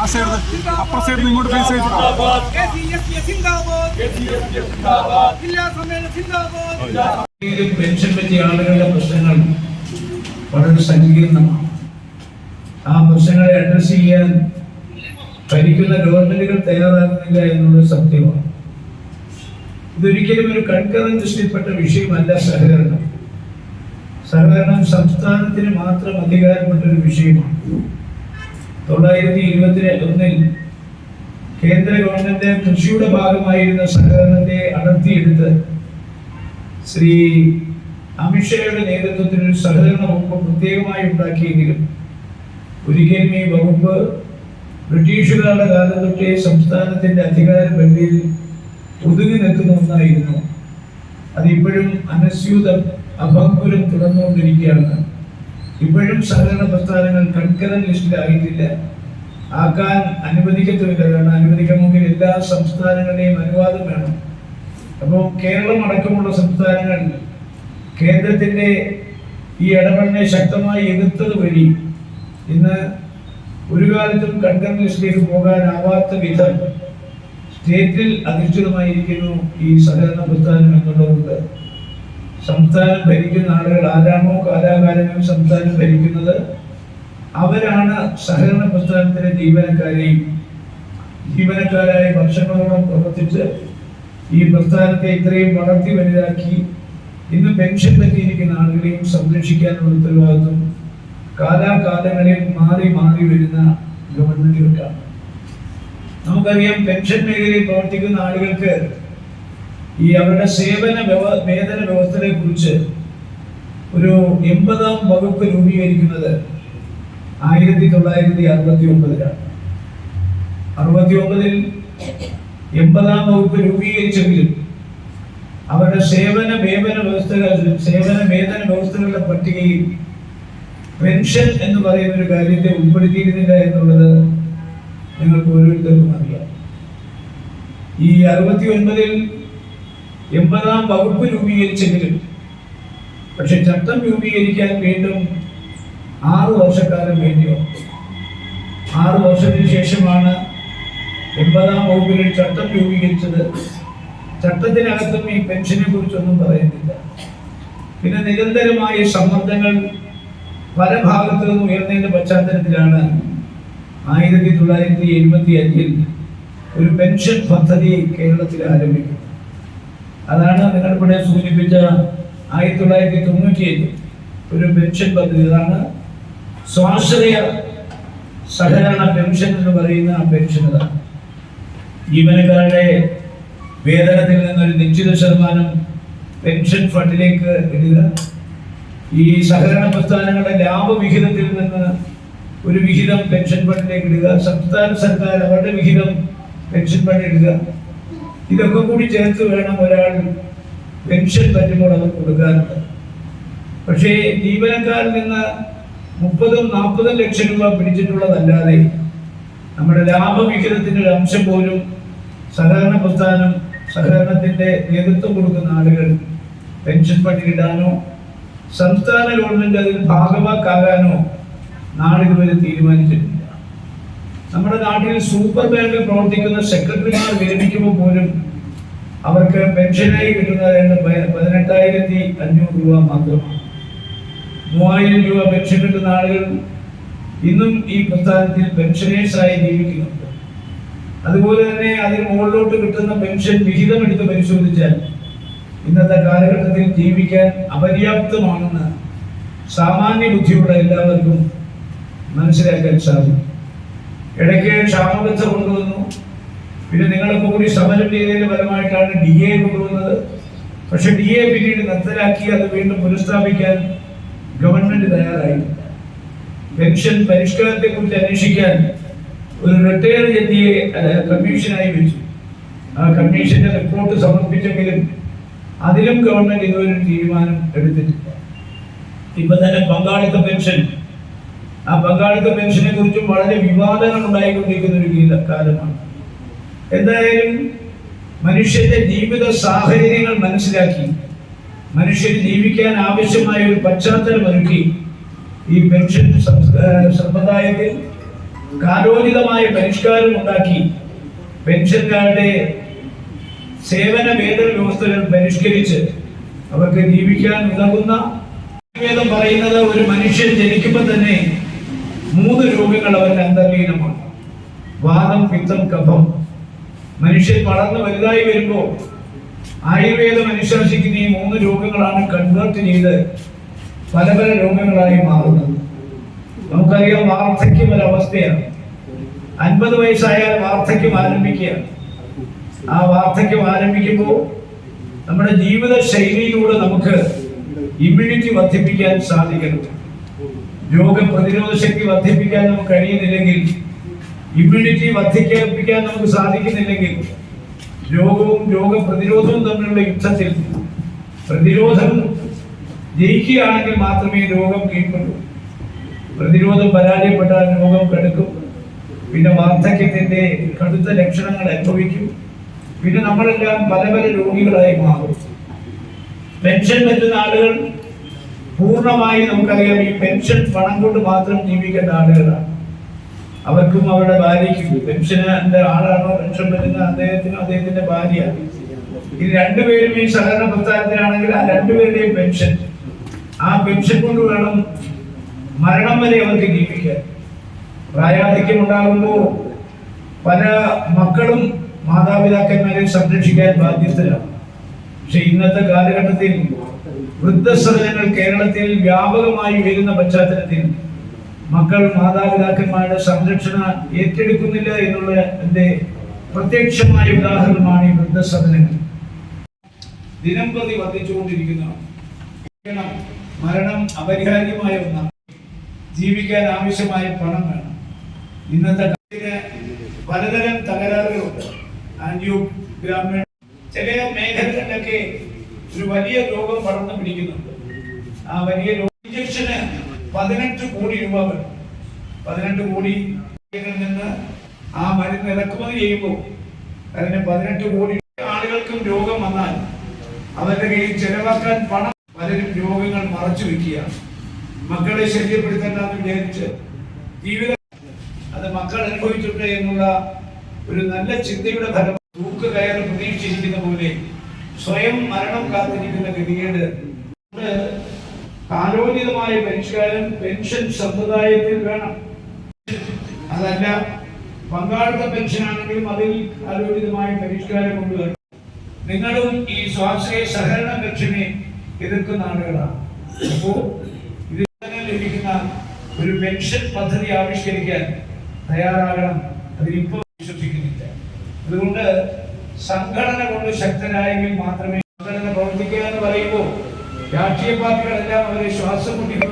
ആ സൈഡ് അപ്പുറ സൈഡിൽ ഇങ്ങോട്ട് ഫേസ് ചെയ്തിട്ട് ജില്ലാ സമ്മേളനം സിന്ദാബാദ് ഈ പെൻഷൻ പറ്റിയ ആളുകളുടെ പ്രശ്നങ്ങൾ വളരെ സങ്കീർണമാണ്. ആ പ്രശ്നങ്ങളെ അഡ്രസ് ചെയ്യാൻ ഭരിക്കുന്ന ഗവൺമെന്റുകൾ തയ്യാറാകുന്നില്ല എന്നുള്ളത് സത്യമാണ്. ഇതൊരിക്കലും ഒരു കൺകറന്റ് ദൃഷ്ടിപ്പെട്ട വിഷയമല്ല സഹകരണം. സഹകരണം സംസ്ഥാനത്തിന് മാത്രം അധികാരപ്പെട്ട ഒരു വിഷയമാണ്. തൊള്ളായിരത്തി ഇരുപത്തി ഒന്നിൽ കേന്ദ്ര ഗവൺമെന്റ് കൃഷിയുടെ ഭാഗമായിരുന്ന സഹകരണത്തെ അടർത്തിയെടുത്ത് ശ്രീ അമിത്ഷായുടെ നേതൃത്വത്തിൽ ഒരു സഹകരണ വകുപ്പ് പ്രത്യേകമായി ഉണ്ടാക്കിയെങ്കിലും ഒരിക്കലും ഈ വകുപ്പ് ബ്രിട്ടീഷുകാരുടെ കാലം തൊട്ടേ സംസ്ഥാനത്തിന്റെ അധികാര പരിധിയിൽ ഒതുങ്ങി നിൽക്കുന്ന ഒന്നായിരുന്നു. അതിപ്പോഴും അനസ്യൂതം അഭംഗുരം തുടർന്നുകൊണ്ടിരിക്കുകയാണ്. ഇപ്പോഴും സഹകരണ പ്രസ്ഥാനങ്ങൾ കൺകറൻ ലിസ്റ്റിലായിട്ടില്ല. ആക്കാൻ അനുവദിക്കത്തുമില്ല. കാരണം അനുവദിക്കണമെങ്കിൽ എല്ലാ സംസ്ഥാനങ്ങളുടെയും അനുവാദം വേണം. അപ്പോൾ കേരളം അടക്കമുള്ള സംസ്ഥാനങ്ങൾ കേന്ദ്രത്തിന്റെ ഈ ഇടപെടലിനെ ശക്തമായി എതിർത്തത് വഴി ഇന്ന് ഒരു കാലത്തും കൺകറൻ ലിസ്റ്റിലേക്ക് പോകാനാവാത്ത വിധം സ്റ്റേറ്റിൽ അധിഷ്ഠിതമായിരിക്കുന്നു ഈ സഹകരണ പ്രസ്ഥാനം എന്നുള്ളതുകൊണ്ട്. സംസ്ഥാനം ഭരിക്കുന്ന ആളുകൾ ആരാണോ കാലാകാലമോ സംസ്ഥാനം ഭരിക്കുന്നത് അവരാണ് സഹകരണ പ്രസ്ഥാനത്തിലെ ജീവനക്കാരെയും ജീവനക്കാരായ വർഷങ്ങളോളം പ്രവർത്തിച്ച് ഈ പ്രസ്ഥാനത്തെ ഇത്രയും വളർത്തി വലുതാക്കി ഇന്ന് പെൻഷൻ പറ്റിയിരിക്കുന്ന ആളുകളെയും സംരക്ഷിക്കാനുള്ള ഉത്തരവാദിത്വം കാലാകാലങ്ങളിൽ മാറി മാറി വരുന്ന ഗവൺമെന്റുകൾക്കാണ്. നമുക്കറിയാം പെൻഷൻ മേഖലയിൽ പ്രവർത്തിക്കുന്ന ആളുകൾക്ക് ഈ അവരുടെ സേവന വേതന വ്യവസ്ഥയെ കുറിച്ച് ഒരു എൺപതാം വകുപ്പ് രൂപീകരിക്കുന്നത് ആയിരത്തി തൊള്ളായിരത്തി അറുപത്തി ഒമ്പതിലാണ് അറുപത്തി ഒമ്പതിൽ എൺപതാം വകുപ്പ് രൂപീകരിച്ചെങ്കിലും അവരുടെ സേവന വേതന വ്യവസ്ഥകൾ സേവന വേതന വ്യവസ്ഥകളുടെ പട്ടികയിൽ പെൻഷൻ എന്ന് പറയുന്ന ഒരു കാര്യത്തെ ഉൾപ്പെടുത്തിയിരുന്നില്ല എന്നുള്ളത് നിങ്ങൾക്ക് ഓരോരുത്തർക്കും അറിയാം. ഈ അറുപത്തി ഒൻപതിൽ എൺപതാം വകുപ്പ് രൂപീകരിച്ചെങ്കിലും പക്ഷെ ചട്ടം രൂപീകരിക്കാൻ വീണ്ടും ആറ് വർഷക്കാലം വേണ്ടി വന്നു. ആറ് വർഷത്തിന് ശേഷമാണ് എൺപതാം വകുപ്പിൽ ചട്ടം രൂപീകരിച്ചത്. ചട്ടത്തിനകത്തും ഈ പെൻഷനെ കുറിച്ചൊന്നും പറയുന്നില്ല. പിന്നെ നിരന്തരമായ സമ്മർദ്ദങ്ങൾ പല ഭാഗത്തു നിന്നും ഉയർന്നതിന്റെ പശ്ചാത്തലത്തിലാണ് ആയിരത്തി തൊള്ളായിരത്തി എഴുപത്തി അഞ്ചിൽ ഒരു പെൻഷൻ പദ്ധതി കേരളത്തിൽ ആരംഭിക്കുന്നത്. അതാണ് നിങ്ങളിവിടെ സൂചിപ്പിച്ച ആയിരത്തി തൊള്ളായിരത്തി തൊണ്ണൂറ്റി ഏഴ് ഒരു പെൻഷൻ പദ്ധതി. അതാണ് സ്വാശ്രയ സഹകരണ പെൻഷൻ എന്ന് പറയുന്ന ആ പെൻഷൻ അതാണ് ജീവനക്കാരുടെ വേതനത്തിൽ നിന്നൊരു നിശ്ചിത ശതമാനം പെൻഷൻ ഫണ്ടിലേക്ക് ഇടുക. ഈ സഹകരണ പ്രസ്ഥാനങ്ങളുടെ ലാഭവിഹിതത്തിൽ നിന്ന് ഒരു വിഹിതം പെൻഷൻ ഫണ്ടിലേക്ക് ഇടുക. സംസ്ഥാന സർക്കാർ അവരുടെ വിഹിതം പെൻഷൻ ഫണ്ട് ഇടുക. ഇതൊക്കെ കൂടി ചേർത്ത് വേണം ഒരാൾ പെൻഷൻ പറ്റുമ്പോൾ അത് കൊടുക്കാറുണ്ട് പക്ഷേ ജീവനക്കാരിൽ നിന്ന് മുപ്പതും നാൽപ്പതും ലക്ഷം രൂപ പിടിച്ചിട്ടുള്ളതല്ലാതെ നമ്മുടെ ലാഭവിഹിതത്തിന്റെ ഒരു അംശം പോലും സഹകരണ പ്രസ്ഥാനം സഹകരണത്തിന്റെ നേതൃത്വം കൊടുക്കുന്ന ആളുകൾ പെൻഷൻ പട്ടികയിടാനോ സംസ്ഥാന ഗവൺമെന്റ് അതിൽ ഭാഗവാക്കാകാനോ നാളിതുവരെ തീരുമാനിച്ചിട്ടില്ല. നമ്മുടെ നാട്ടിൽ സൂപ്പർ ബാങ്കിൽ പ്രവർത്തിക്കുന്ന സെക്രട്ടറിമാർ വിരമിക്കുമ്പോൾ പോലും അവർക്ക് പെൻഷനായി കിട്ടുന്നത് പതിനെട്ടായിരത്തി അഞ്ഞൂറ് രൂപ മാത്രമാണ് മൂവായിരം രൂപ പെൻഷൻ കിട്ടുന്ന ആളുകൾ ഇന്നും ഈ പ്രസ്ഥാനത്തിൽ പെൻഷനേഴ്സായി ജീവിക്കുന്നുണ്ട്. അതുപോലെ തന്നെ അതിന് മുകളിലോട്ട് കിട്ടുന്ന പെൻഷൻ വിഹിതം എടുത്ത് പരിശോധിച്ചാൽ ഇന്നത്തെ കാലഘട്ടത്തിൽ ജീവിക്കാൻ അപര്യാപ്തമാണെന്ന് സാമാന്യ ബുദ്ധിയുള്ള എല്ലാവർക്കും മനസ്സിലാക്കാൻ സാധിക്കും. ഇടയ്ക്ക് ക്ഷാമബദ്ധ കൊണ്ടുവന്നു. പിന്നെ നിങ്ങളൊക്കെ കൂടി സമരം ചെയ്തതിന്റെ ഫലമായിട്ടാണ് ഡി എ കൊണ്ടുവന്നത്. പക്ഷെ ഡി എ പിന്നീട് നിർത്തലാക്കി അത് വീണ്ടും പുനഃസ്ഥാപിക്കാൻ ഗവൺമെന്റ് തയ്യാറായി. പെൻഷൻ പരിഷ്കരണത്തെ കുറിച്ച് അന്വേഷിക്കാൻ ഒരു റിട്ടയർഡ് ജഡ്ജിയെ കമ്മീഷനായി വെച്ചു. ആ കമ്മീഷന്റെ റിപ്പോർട്ട് സമർപ്പിച്ചെങ്കിലും അതിലും ഗവൺമെന്റ് ഇതുവരെ തീരുമാനം എടുത്തിട്ടില്ല. ഇപ്പൊ തന്നെ പങ്കാളിത്ത പെൻഷൻ ആ പങ്കാളിത്ത പെൻഷനെ കുറിച്ചും വളരെ വിവാദങ്ങൾ ഉണ്ടായിക്കൊണ്ടിരിക്കുന്ന ഒരു ഗീത കാലമാണ് എന്തായാലും മനുഷ്യന്റെ ജീവിത സാഹചര്യങ്ങൾ മനസ്സിലാക്കി മനുഷ്യന് ജീവിക്കാൻ ആവശ്യമായ ഒരു പശ്ചാത്തലം ഒരുക്കി ഈ പെൻഷൻ സമ്പ്രദായത്തിൽ കാലോചിതമായ പരിഷ്കാരം ഉണ്ടാക്കി പെൻഷൻകാരുടെ സേവന വേതന വ്യവസ്ഥകൾ പരിഷ്കരിച്ച് അവർക്ക് ജീവിക്കാൻ ഉതകുന്ന വേദം പറയുന്നത് ഒരു മനുഷ്യൻ ജനിക്കുമ്പോൾ തന്നെ മൂന്ന് രോഗങ്ങൾ അവരുടെ അന്തർലീനമാണ് വാദം പിത്തം കഫം. മനുഷ്യൻ വളർന്ന് വലുതായി വരുമ്പോൾ ആയുർവേദം അനുശാസിക്കുന്ന ഈ മൂന്ന് രോഗങ്ങളാണ് കൺവേർട്ട് ചെയ്ത് പല പല രോഗങ്ങളായി മാറുന്നത്. നമുക്കറിയാം വാർദ്ധക്യം ഒരു അവസ്ഥയാണ്. അൻപത് വയസ്സായാൽ വാർദ്ധക്യം ആരംഭിക്കുകയാണ്. ആ വാർദ്ധക്യം ആരംഭിക്കുമ്പോൾ നമ്മുടെ ജീവിത ശൈലിയിലൂടെ നമുക്ക് ഇമ്മ്യൂണിറ്റി വർദ്ധിപ്പിക്കാൻ സാധിക്കണം രോഗപ്രതിരോധ ശക്തി വർദ്ധിപ്പിക്കാൻ നമുക്ക് കഴിയുന്നില്ലെങ്കിൽ ഇമ്മ്യൂണിറ്റി വർദ്ധിപ്പിക്കാൻ നമുക്ക് സാധിക്കുന്നില്ലെങ്കിൽ രോഗവും രോഗപ്രതിരോധവും തമ്മിലുള്ള യുദ്ധത്തിൽ പ്രതിരോധം ജയിക്കുകയാണെങ്കിൽ മാത്രമേ രോഗം കീഴ്പ്പെടൂ പ്രതിരോധം പരാജയപ്പെട്ടാൽ രോഗം കടുക്കും. പിന്നെ വാർദ്ധക്യത്തിന്റെ കടുത്ത ലക്ഷണങ്ങൾ അനുഭവിക്കും. പിന്നെ നമ്മളെല്ലാം പല പല രോഗികളായി മാറും. പെൻഷൻ പറ്റുന്ന ആളുകൾ പൂർണമായി നമുക്കറിയാം ഈ പെൻഷൻ പണം കൊണ്ട് മാത്രം ജീവിക്കേണ്ട ആളുകളാണ്. അവർക്കും അവരുടെ ഭാര്യയ്ക്കും പെൻഷനെ ആളാണോ? പെൻഷൻ പറ്റുന്ന അദ്ദേഹത്തിനും അദ്ദേഹത്തിന്റെ ഭാര്യ ഇത് രണ്ടുപേരും ഈ സഹകരണ പ്രസ്ഥാനത്തിലാണെങ്കിൽ ആ രണ്ടുപേരുടെയും പെൻഷൻ. ആ പെൻഷൻ കൊണ്ട് വേണം മരണം വരെ അവർക്ക് ജീവിക്കാൻ. പ്രായാധിക്യം ഉണ്ടാകുമ്പോൾ പല മക്കളും മാതാപിതാക്കന്മാരെ സംരക്ഷിക്കാൻ ബാധ്യസ്ഥരാണ്. പക്ഷെ ഇന്നത്തെ കാലഘട്ടത്തിൽ വൃദ്ധസദനങ്ങൾ കേരളത്തിൽ വ്യാപകമായി വരുന്ന പശ്ചാത്തലത്തിൽ മക്കൾ മാതാപിതാക്കന്മാരുടെ സംരക്ഷണ ഏറ്റെടുക്കുന്നില്ല എന്നുള്ള എന്റെ പ്രത്യക്ഷമായ ഉദാഹരണമാണ് ഈ വൃദ്ധസദനങ്ങൾ. ദിനം പ്രതി വർദ്ധിച്ചുകൊണ്ടിരിക്കുന്നതാണ് മരണം, അപരിഹാര്യമായ ഒന്നാണ്. ജീവിക്കാൻ ആവശ്യമായ പണം വേണം. ഇന്നത്തെ പലതരം തകരാറുകളുണ്ട്. ആൻജിയോഗ്രാമ ചില മേഖലകളിലൊക്കെ ഒരു വലിയ രോഗം പടർന്നു പിടിക്കുന്നുണ്ട് ആ വലിയ ഇഞ്ചക്ഷന് പതിനെട്ട് കോടി രൂപ വേണം പതിനെട്ട് കോടി നിന്ന് ആ മരുന്ന് ഇറക്കുമതി ചെയ്യുമ്പോൾ അതിന് പതിനെട്ട് കോടി ആളുകൾക്കും രോഗം വന്നാൽ അവരുടെ കയ്യിൽ ചെലവാക്കാൻ പണം പലരും രോഗങ്ങൾ മറച്ചു വെക്കുക. മക്കളെ ശല്യപ്പെടുത്തണ്ടെന്ന് വിചാരിച്ച് ജീവിതം അത് മക്കൾ അനുഭവിച്ചിട്ടുണ്ട് എന്നുള്ള ഒരു നല്ല ചിന്തയുടെ ഫലം കയറി പ്രതീക്ഷിച്ചിരിക്കുന്ന പോലെ സ്വയം മരണം കാത്തിരിക്കുന്ന ഗതികേട്. കാലോചിതമായ പരിഷ്കാരം പെൻഷൻ സമ്പ്രദായത്തിൽ വേണം. അതല്ല പങ്കാളിത്ത പെൻഷൻ ആണെങ്കിലും അതിൽ കാലോചിതമായ പരിഷ്കാരം കൊണ്ടുവരണം നിങ്ങളും ഈ സ്വാശ്രയ സഹകരണ പെൻഷനെ എതിർക്കുന്ന ആളുകളാണ്. അപ്പോ ഇതിൽ ലഭിക്കുന്ന ഒരു പെൻഷൻ പദ്ധതി ആവിഷ്കരിക്കാൻ തയ്യാറാകണം. അതുകൊണ്ട് സംഘടന കൊണ്ട് ശക്തനായെങ്കിൽ മാത്രമേ സംഘടന പ്രവർത്തിക്കുക എന്ന് പറയുമ്പോൾ രാഷ്ട്രീയ പാർട്ടികളെല്ലാം അവരെ ശ്വാസം മുട്ടിക്കുന്നു